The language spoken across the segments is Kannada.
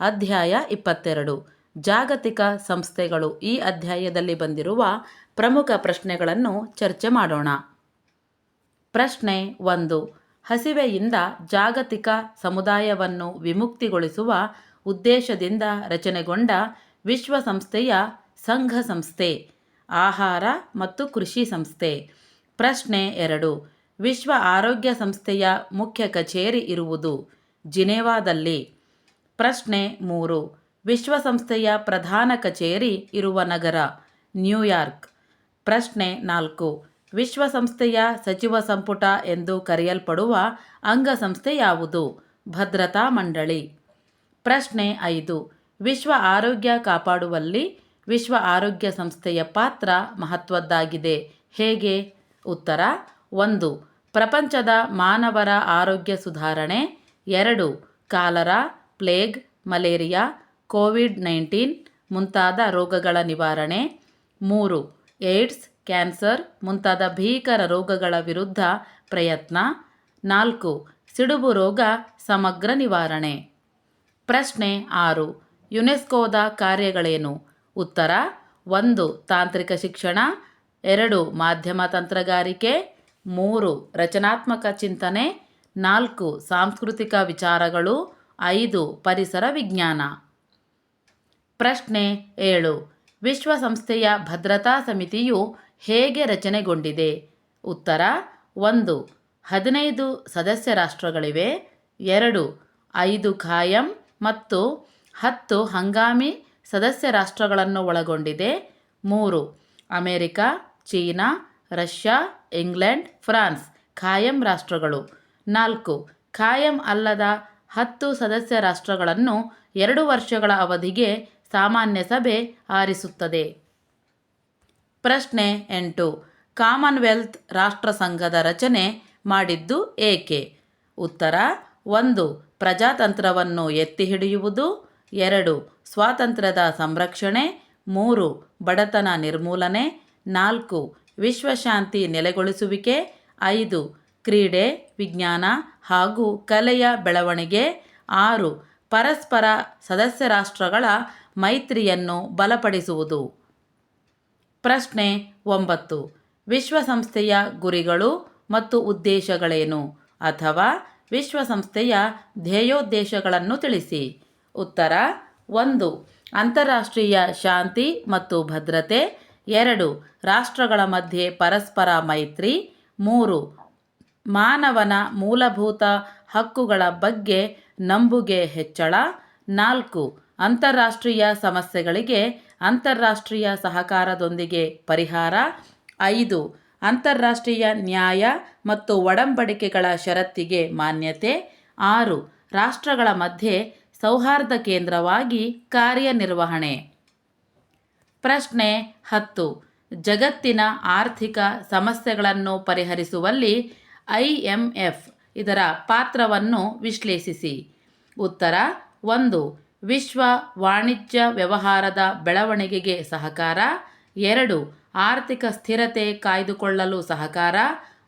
ಅಧ್ಯಾಯ ಇಪ್ಪತ್ತೆರಡು. ಜಾಗತಿಕ ಸಂಸ್ಥೆಗಳು ಈ ಅಧ್ಯಾಯದಲ್ಲಿ ಬಂದಿರುವ ಪ್ರಮುಖ ಪ್ರಶ್ನೆಗಳನ್ನು ಚರ್ಚೆ ಮಾಡೋಣ. ಪ್ರಶ್ನೆ ಒಂದು. ಹಸಿವೆಯಿಂದ ಜಾಗತಿಕ ಸಮುದಾಯವನ್ನು ವಿಮುಕ್ತಿಗೊಳಿಸುವ ಉದ್ದೇಶದಿಂದ ರಚನೆಗೊಂಡ ವಿಶ್ವಸಂಸ್ಥೆಯ ಸಂಘ ಸಂಸ್ಥೆ, ಆಹಾರ ಮತ್ತು ಕೃಷಿ ಸಂಸ್ಥೆ. ಪ್ರಶ್ನೆ ಎರಡು. ವಿಶ್ವ ಆರೋಗ್ಯ ಸಂಸ್ಥೆಯ ಮುಖ್ಯ ಕಚೇರಿ ಇರುವುದು ಜಿನೇವಾದಲ್ಲಿ. ಪ್ರಶ್ನೆ ಮೂರು. ವಿಶ್ವಸಂಸ್ಥೆಯ ಪ್ರಧಾನ ಕಚೇರಿ ಇರುವ ನಗರ, ನ್ಯೂಯಾರ್ಕ್. ಪ್ರಶ್ನೆ ನಾಲ್ಕು. ವಿಶ್ವಸಂಸ್ಥೆಯ ಸಚಿವ ಸಂಪುಟ ಎಂದು ಕರೆಯಲ್ಪಡುವ ಅಂಗಸಂಸ್ಥೆ ಯಾವುದು? ಭದ್ರತಾ ಮಂಡಳಿ. ಪ್ರಶ್ನೆ ಐದು. ವಿಶ್ವ ಆರೋಗ್ಯ ಕಾಪಾಡುವಲ್ಲಿ ವಿಶ್ವ ಆರೋಗ್ಯ ಸಂಸ್ಥೆಯ ಪಾತ್ರ ಮಹತ್ವದ್ದಾಗಿದೆ. ಹೇಗೆ? ಉತ್ತರ. ಒಂದು. ಪ್ರಪಂಚದ ಮಾನವರ ಆರೋಗ್ಯ ಸುಧಾರಣೆ. ಎರಡು. Cholera plague, malaria, COVID nineteen ಮುಂತಾದ ರೋಗಗಳ ನಿವಾರಣೆ. ಮೂರು, ಏಡ್ಸ್, ಕ್ಯಾನ್ಸರ್ ಮುಂತಾದ ಭೀಕರ ರೋಗಗಳ ವಿರುದ್ಧ ಪ್ರಯತ್ನ. ನಾಲ್ಕು, ಸಿಡುಬು ರೋಗ ಸಮಗ್ರ ನಿವಾರಣೆ. ಪ್ರಶ್ನೆ ಆರು, ಯುನೆಸ್ಕೋದ ಕಾರ್ಯಗಳೇನು? ಉತ್ತರ, ಒಂದು, ತಾಂತ್ರಿಕ ಶಿಕ್ಷಣ, ಎರಡು, ಮಾಧ್ಯಮ ತಂತ್ರಗಾರಿಕೆ, ಮೂರು, ರಚನಾತ್ಮಕ ಚಿಂತನೆ, ನಾಲ್ಕು, ಸಾಂಸ್ಕೃತಿಕ ವಿಚಾರಗಳು ಐದು, ಪರಿಸರ ವಿಜ್ಞಾನ. ಪ್ರಶ್ನೆ ಏಳು, ವಿಶ್ವಸಂಸ್ಥೆಯ ಭದ್ರತಾ ಸಮಿತಿಯು ಹೇಗೆ ರಚನೆಗೊಂಡಿದೆ? ಉತ್ತರ, ಒಂದು, ಹದಿನೈದು ಸದಸ್ಯ ರಾಷ್ಟ್ರಗಳಿವೆ. ಎರಡು, ಐದು ಖಾಯಂ ಮತ್ತು ಹತ್ತು ಹಂಗಾಮಿ ಸದಸ್ಯ ರಾಷ್ಟ್ರಗಳನ್ನು ಒಳಗೊಂಡಿದೆ. ಮೂರು, America, China, Russia, England, France, ಖಾಯಂ ರಾಷ್ಟ್ರಗಳು. ನಾಲ್ಕು, ಖಾಯಂ ಅಲ್ಲದ ಹತ್ತು ಸದಸ್ಯ ರಾಷ್ಟ್ರಗಳನ್ನು ಎರಡು ವರ್ಷಗಳ ಅವಧಿಗೆ ಸಾಮಾನ್ಯ ಸಭೆ ಆರಿಸುತ್ತದೆ. ಪ್ರಶ್ನೆ ಎಂಟು. ಕಾಮನ್ವೆಲ್ತ್ ರಾಷ್ಟ್ರ ಸಂಘದ ರಚನೆ ಮಾಡಿದ್ದು ಏಕೆ? ಉತ್ತರ, ಒಂದು, ಪ್ರಜಾತಂತ್ರವನ್ನು ಎತ್ತಿ ಹಿಡಿಯುವುದು ಎರಡು, ಸ್ವಾತಂತ್ರ್ಯದ ಸಂರಕ್ಷಣೆ, ಮೂರು, ಬಡತನ ನಿರ್ಮೂಲನೆ, ನಾಲ್ಕು, ವಿಶ್ವಶಾಂತಿ ನೆಲೆಗೊಳಿಸುವಿಕೆ, ಐದು ಕ್ರೀಡೆ, ವಿಜ್ಞಾನ ಹಾಗೂ ಕಲೆಯ ಬೆಳವಣಿಗೆ. ಆರು, ಪರಸ್ಪರ ಸದಸ್ಯ ರಾಷ್ಟ್ರಗಳ ಮೈತ್ರಿಯನ್ನು ಬಲಪಡಿಸುವುದು. ಪ್ರಶ್ನೆ ಒಂಬತ್ತು, ವಿಶ್ವಸಂಸ್ಥೆಯ ಗುರಿಗಳು ಮತ್ತು ಉದ್ದೇಶಗಳೇನು? ಅಥವಾ ವಿಶ್ವಸಂಸ್ಥೆಯ ಧ್ಯೇಯೋದ್ದೇಶಗಳನ್ನು ತಿಳಿಸಿ. ಉತ್ತರ, ಒಂದು, ಅಂತಾರಾಷ್ಟ್ರೀಯ ಶಾಂತಿ ಮತ್ತು ಭದ್ರತೆ. ಎರಡು, ರಾಷ್ಟ್ರಗಳ ಮಧ್ಯೆ ಪರಸ್ಪರ ಮೈತ್ರಿ. ಮೂರು ಮಾನವನ ಮೂಲಭೂತ ಹಕ್ಕುಗಳ ಬಗ್ಗೆ ನಂಬುಗೆ ಹೆಚ್ಚಳ. ನಾಲ್ಕು, ಅಂತಾರಾಷ್ಟ್ರೀಯ ಸಮಸ್ಯೆಗಳಿಗೆ ಅಂತಾರಾಷ್ಟ್ರೀಯ ಸಹಕಾರದೊಂದಿಗೆ ಪರಿಹಾರ. ಐದು, ಅಂತಾರಾಷ್ಟ್ರೀಯ ನ್ಯಾಯ ಮತ್ತು ಒಡಂಬಡಿಕೆಗಳ ಷರತ್ತಿಗೆ ಮಾನ್ಯತೆ. ಆರು, ರಾಷ್ಟ್ರಗಳ ಮಧ್ಯೆ ಸೌಹಾರ್ದ ಕೇಂದ್ರವಾಗಿ ಕಾರ್ಯನಿರ್ವಹಣೆ. ಪ್ರಶ್ನೆ ಹತ್ತು, ಜಗತ್ತಿನ ಆರ್ಥಿಕ ಸಮಸ್ಯೆಗಳನ್ನು ಪರಿಹರಿಸುವಲ್ಲಿ ಐ ಎಂ ಎಫ್ ಇದರ ಪಾತ್ರವನ್ನು ವಿಶ್ಲೇಷಿಸಿ. ಉತ್ತರ, ಒಂದು, ವಿಶ್ವ ವಾಣಿಜ್ಯ ವ್ಯವಹಾರದ ಬೆಳವಣಿಗೆಗೆ ಸಹಕಾರ, ಎರಡು, ಆರ್ಥಿಕ ಸ್ಥಿರತೆ ಕಾಯ್ದುಕೊಳ್ಳಲು ಸಹಕಾರ,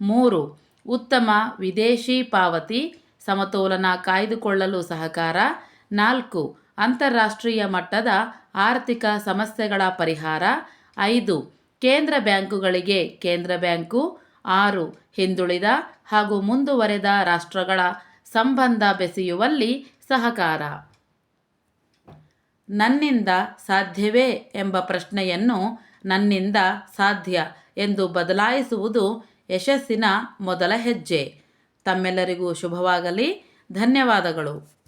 ಮೂರು, ಉತ್ತಮ ವಿದೇಶಿ ಪಾವತಿ ಸಮತೋಲನ ಕಾಯ್ದುಕೊಳ್ಳಲು ಸಹಕಾರ, ನಾಲ್ಕು, ಅಂತಾರಾಷ್ಟ್ರೀಯ ಮಟ್ಟದ ಆರ್ಥಿಕ ಸಮಸ್ಯೆಗಳ ಪರಿಹಾರ, ಐದು, ಕೇಂದ್ರ ಬ್ಯಾಂಕುಗಳಿಗೆ ಕೇಂದ್ರ ಬ್ಯಾಂಕು, ಆರು ಹಿಂದುಳಿದ ಹಾಗೂ ಮುಂದುವರೆದ ರಾಷ್ಟ್ರಗಳ ಸಂಬಂಧ ಬೆಸೆಯುವಲ್ಲಿ ಸಹಕಾರ. ನನ್ನಿಂದ ಸಾಧ್ಯವೇ ಎಂಬ ಪ್ರಶ್ನೆಯನ್ನು ನನ್ನಿಂದ ಸಾಧ್ಯ ಎಂದು ಬದಲಾಯಿಸುವುದು ಯಶಸ್ಸಿನ ಮೊದಲ ಹೆಜ್ಜೆ. ತಮ್ಮೆಲ್ಲರಿಗೂ ಶುಭವಾಗಲಿ. ಧನ್ಯವಾದಗಳು.